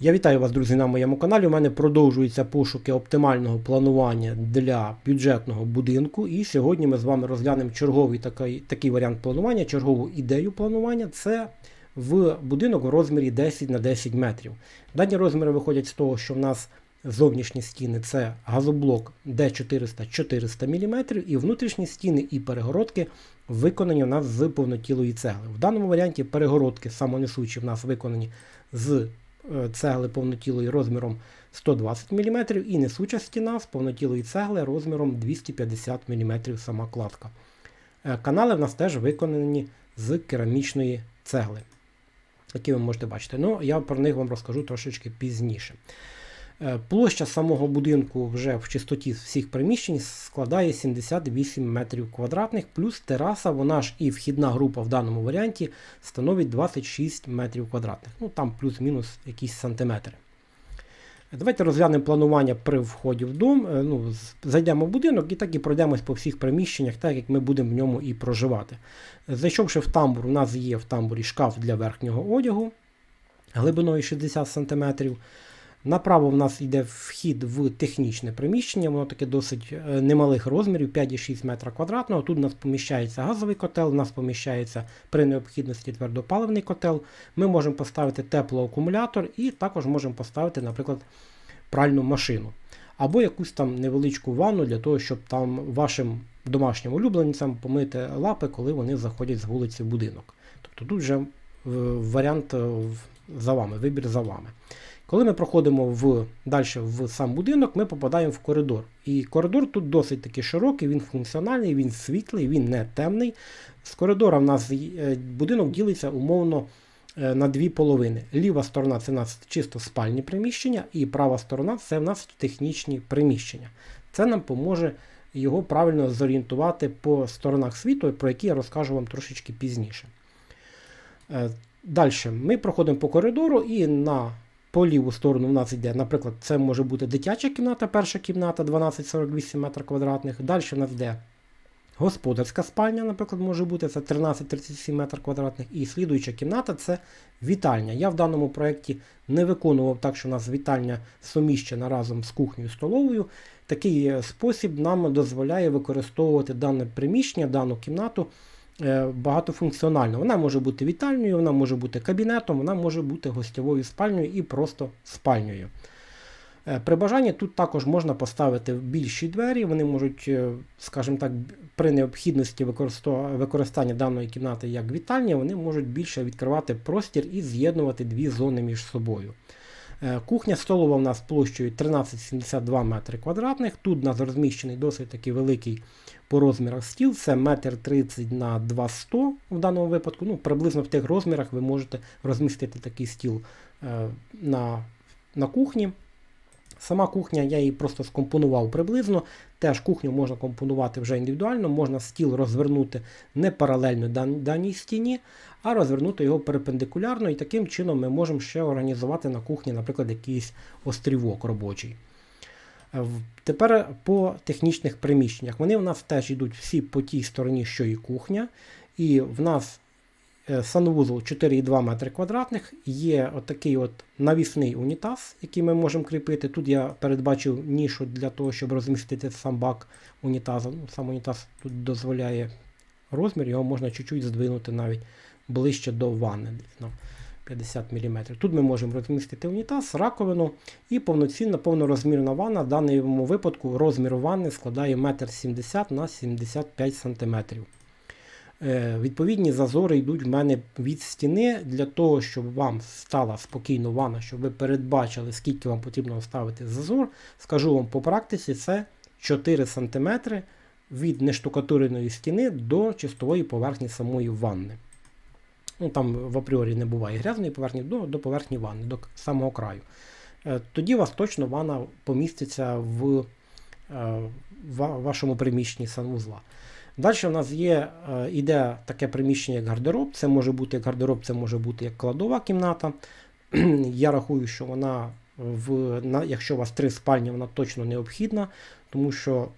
Я вітаю вас, друзі, на моєму каналі. У мене продовжуються пошуки оптимального планування для бюджетного будинку. І сьогодні ми з вами розглянемо черговий такий, такий варіант планування, чергову ідею планування. Це в будинок у розмірі 10 на 10 метрів. Дані розміри виходять з того, що в нас зовнішні стіни це газоблок D400 400 мм, і внутрішні стіни і перегородки виконані у нас з повнотілої цегли. В даному варіанті перегородки самонесучі в нас виконані з цегли повнотілої розміром 120 мм і несуча стіна з повнотілої цегли розміром 250 мм сама кладка. Е, Канали в нас теж виконані з керамічної цегли, які ви можете бачити. Ну, я про них вам розкажу трошечки пізніше. Е, Площа самого будинку вже в чистоті всіх приміщень складає 78 метрів квадратних, плюс тераса, вона ж і вхідна група в даному варіанті становить 26 метрів квадратних. Ну там плюс-мінус якісь сантиметри. Давайте розглянемо планування при вході в дом. Е, Ну, зайдемо в будинок і так і пройдемось по всіх приміщеннях, так як ми будемо в ньому і проживати. Зайшовши в тамбур, у нас є в тамбурі шкаф для верхнього одягу глибиною 60 см. Направо в нас йде вхід в технічне приміщення, воно таке досить е, немалих розмірів, 5,6 метра квадратного. Тут у нас поміщається газовий котел, у нас поміщається при необхідності твердопаливний котел. Ми можемо поставити теплоакумулятор і також можемо поставити, наприклад, пральну машину. Або якусь там невеличку ванну для того, щоб там вашим домашнім улюбленцям помити лапи, коли вони заходять з вулиці в будинок. Тобто тут вже е, варіант е, за вами, вибір за вами. Коли ми проходимо в, далі в сам будинок, ми попадаємо в коридор. І коридор тут досить таки широкий, він функціональний, він світлий, він не темний. З коридора в нас е, будинок ділиться умовно е, на дві половини. Ліва сторона це у нас чисто спальні приміщення, і права сторона це в нас технічні приміщення. Це нам поможе його правильно зорієнтувати по сторонах світу, про які я розкажу вам трошечки пізніше. Далі ми проходимо по коридору і на по ліву сторону у нас йде, наприклад, це може бути дитяча кімната, перша кімната 1248 метрів квадратних. Далі в нас йде господарська спальня, наприклад, може бути це 1337 метрів квадратних. І слідуюча кімната це вітальня. Я в даному проєкті не виконував так, що у нас вітальня суміщена разом з кухнею столовою. Такий е, спосіб нам дозволяє використовувати дане приміщення, дану кімнату е, багатофункціонально. Вона може бути вітальною, вона може бути кабінетом, вона може бути гостьовою спальнею і просто спальнею. Е, При бажанні тут також можна поставити більші двері, вони можуть, е, скажімо так, при необхідності використання даної кімнати як вітальня, вони можуть більше відкривати простір і з'єднувати дві зони між собою. Е, Кухня столова у нас площею 1372 метри квадратних. Тут у нас розміщений досить такий великий по розмірах стіл. Це 1,30 на 2,100 в даному випадку. Ну, приблизно в тих розмірах ви можете розмістити такий стіл е, на, на кухні. Сама кухня, я її просто скомпонував приблизно. Теж кухню можна компонувати вже індивідуально, можна стіл розвернути не паралельно даній стіні, а розвернути його перпендикулярно, і таким чином ми можемо ще організувати на кухні, наприклад, якийсь острівок робочий. Е, Тепер по технічних приміщеннях. Вони в нас теж йдуть всі по тій стороні, що і кухня. І в нас санвузол 4,2 метри квадратних. Є отакий от навісний унітаз, який ми можемо кріпити. Тут я передбачив нішу для того, щоб розмістити сам бак унітазу. Ну, сам унітаз тут дозволяє розмір, його можна чуть-чуть здвинути навіть ближче до ванни. десь на 50 мм. Тут ми можемо розмістити унітаз, раковину і повноцінна повнорозмірна ванна. В даному випадку розмір ванни складає 1,70 м на 75 см. Е, Відповідні зазори йдуть в мене від стіни для того, щоб вам стала спокійно ванна, щоб ви передбачили, скільки вам потрібно ставити зазор. Скажу вам по практиці, це 4 см від нештукатуреної стіни до чистової поверхні самої ванни. Ну, Там в апріорі не буває грязної поверхні до, до поверхні ванни, до самого краю. Е, Тоді у вас точно ванна поміститься в е, ва- вашому приміщенні санвузла. Далі в нас є, е, іде таке приміщення, як гардероб. Це може бути як гардероб, це може бути як кладова кімната. Я рахую, що вона, в, на, якщо у вас три спальні, вона точно необхідна, тому що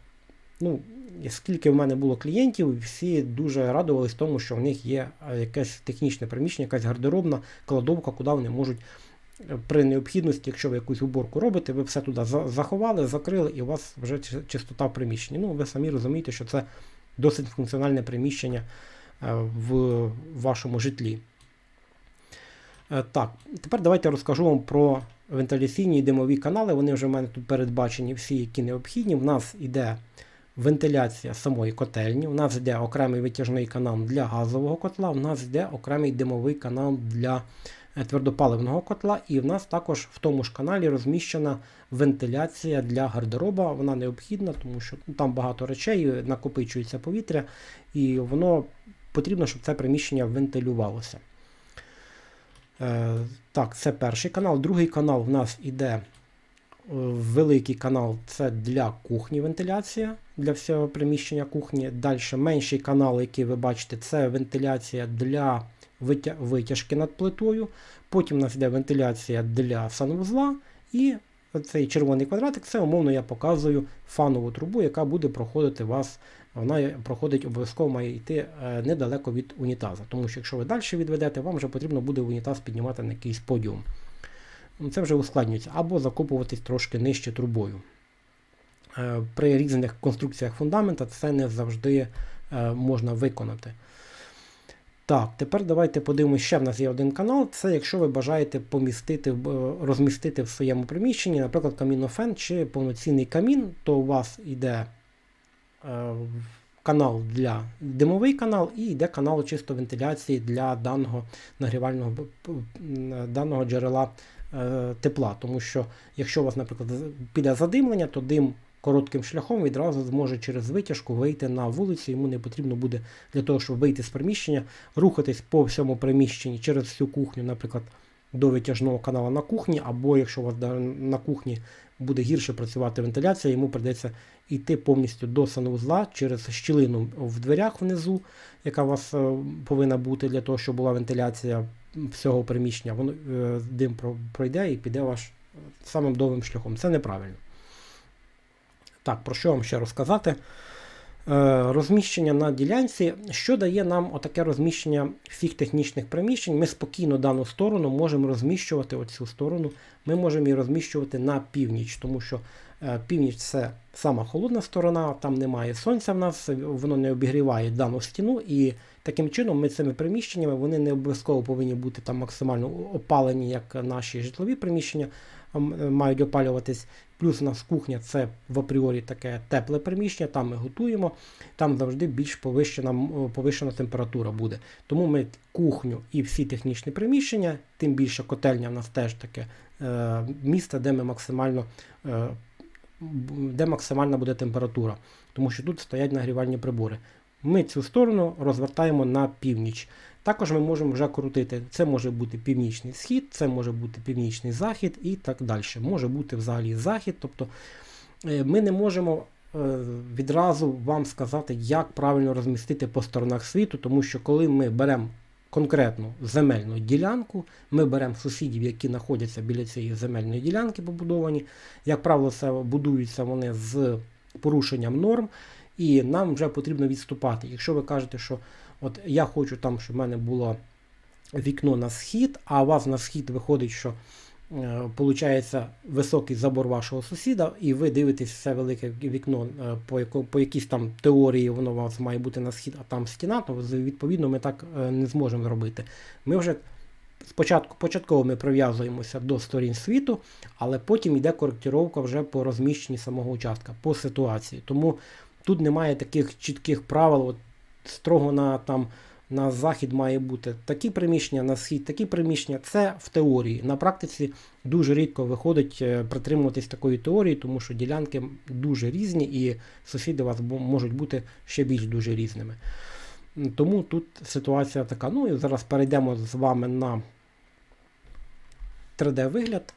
ну, скільки в мене було клієнтів, всі дуже радувались тому, що в них є е, якесь технічне приміщення, якась гардеробна кладовка, куди вони можуть при необхідності, якщо ви якусь уборку робите, ви все туди заховали, закрили, і у вас вже чистота в приміщенні. Ну, ви самі розумієте, що це досить функціональне приміщення е, в вашому житлі. Е, Так, тепер давайте розкажу вам про вентиляційні і димові канали. Вони вже в мене тут передбачені всі, які необхідні. В нас йде вентиляція самої котельні, у нас йде окремий витяжний канал для газового котла, у нас йде окремий димовий канал для твердопаливного котла, і в нас також в тому ж каналі розміщена вентиляція для гардероба. Вона необхідна, тому що ну, там багато речей, накопичується повітря, і воно потрібно, щоб це приміщення вентилювалося. Е, так, це перший канал. Другий канал в нас іде е, великий канал це для кухні вентиляція, для всього приміщення кухні. Далі менший канал, який ви бачите, це вентиляція для витяжки над плитою. Потім у нас йде вентиляція для санвузла. І цей червоний квадратик це умовно я показую фанову трубу, яка буде проходити вас. Вона проходить обов'язково має йти е, недалеко від унітаза. Тому що якщо ви далі відведете, вам вже потрібно буде унітаз піднімати на якийсь подіум. Ну, Це вже ускладнюється, або закопуватись трошки нижче трубою. Е, При різних конструкціях фундамента це не завжди е, можна виконати. Так, тепер давайте подивимося, ще в нас є один канал. Це якщо ви бажаєте помістити, е, розмістити в своєму приміщенні, наприклад, камінофен чи повноцінний камін, то у вас йде е, канал для димовий канал і йде канал чисто вентиляції для даного нагрівального м, даного джерела е, тепла. Тому що якщо у вас, наприклад, піде задимлення, то дим коротким шляхом відразу зможе через витяжку вийти на вулицю. Йому не потрібно буде для того, щоб вийти з приміщення, рухатись по всьому приміщенні через всю кухню, наприклад, до витяжного каналу на кухні, або якщо у вас на кухні буде гірше працювати вентиляція, йому придеться йти повністю до санвузла через щілину в дверях внизу, яка у вас е, повинна бути для того, щоб була вентиляція всього приміщення. Воно е, дим пройде і піде ваш е, самим довгим шляхом. Це неправильно. Так, про що вам ще розказати? Е, Розміщення на ділянці, що дає нам отаке розміщення всіх технічних приміщень. Ми спокійно дану сторону можемо розміщувати оцю сторону. Ми можемо її розміщувати на північ, тому що е, північ це сама холодна сторона, там немає сонця в нас, воно не обігріває дану стіну. І таким чином ми цими приміщеннями вони не обов'язково повинні бути там максимально опалені, як наші житлові приміщення мають опалюватись. Плюс у нас кухня це в апріорі таке тепле приміщення, там ми готуємо, там завжди більш повищена, повищена температура буде. Тому ми кухню і всі технічні приміщення, тим більше котельня в нас теж таке е, місце, де ми максимально е, де максимальна буде температура, тому що тут стоять нагрівальні прибори. Ми цю сторону розвертаємо на північ. Також ми можемо вже крутити. Це може бути північний схід, це може бути північний захід і так далі. Може бути взагалі захід. Тобто е, ми не можемо е, відразу вам сказати, як правильно розмістити по сторонах світу, тому що коли ми беремо конкретну земельну ділянку, ми беремо сусідів, які знаходяться біля цієї земельної ділянки побудовані. Як правило, це будуються вони з порушенням норм, і нам вже потрібно відступати. Якщо ви кажете, що от я хочу там, щоб в мене було вікно на схід, а у вас на схід виходить, що е, Получається високий забор вашого сусіда, і ви дивитесь все велике вікно, е, по, яко, по якійсь там теорії воно у вас має бути на схід, а там стіна, то відповідно ми так е, не зможемо зробити. Ми вже спочатку початково ми прив'язуємося до сторін світу, але потім йде коректировка вже по розміщенні самого участка, по ситуації. Тому тут немає таких чітких правил, от, строго на там. На захід має бути такі приміщення, на схід такі приміщення. Це в теорії. На практиці дуже рідко виходить е, притримуватись такої теорії, тому що ділянки дуже різні і сусіди у вас можуть бути ще більш дуже різними. Тому тут ситуація така. Ну і зараз перейдемо з вами на 3D-вигляд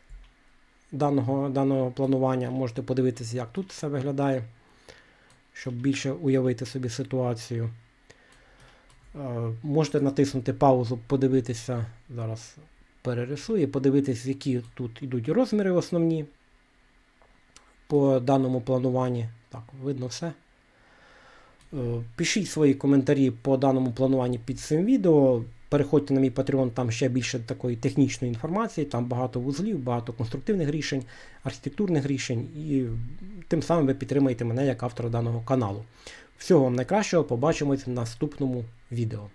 даного, даного планування. Можете подивитися, як тут все виглядає, щоб більше уявити собі ситуацію. Е, Можете натиснути паузу, подивитися, зараз перерисую, подивитися, які тут йдуть розміри основні по даному плануванні. Так, видно все. Е, Пишіть свої коментарі по даному плануванні під цим відео. Переходьте на мій Patreon, там ще більше такої технічної інформації, там багато вузлів, багато конструктивних рішень, архітектурних рішень, і тим самим ви підтримаєте мене як автора даного каналу. Всього вам найкращого, побачимось в наступному відео.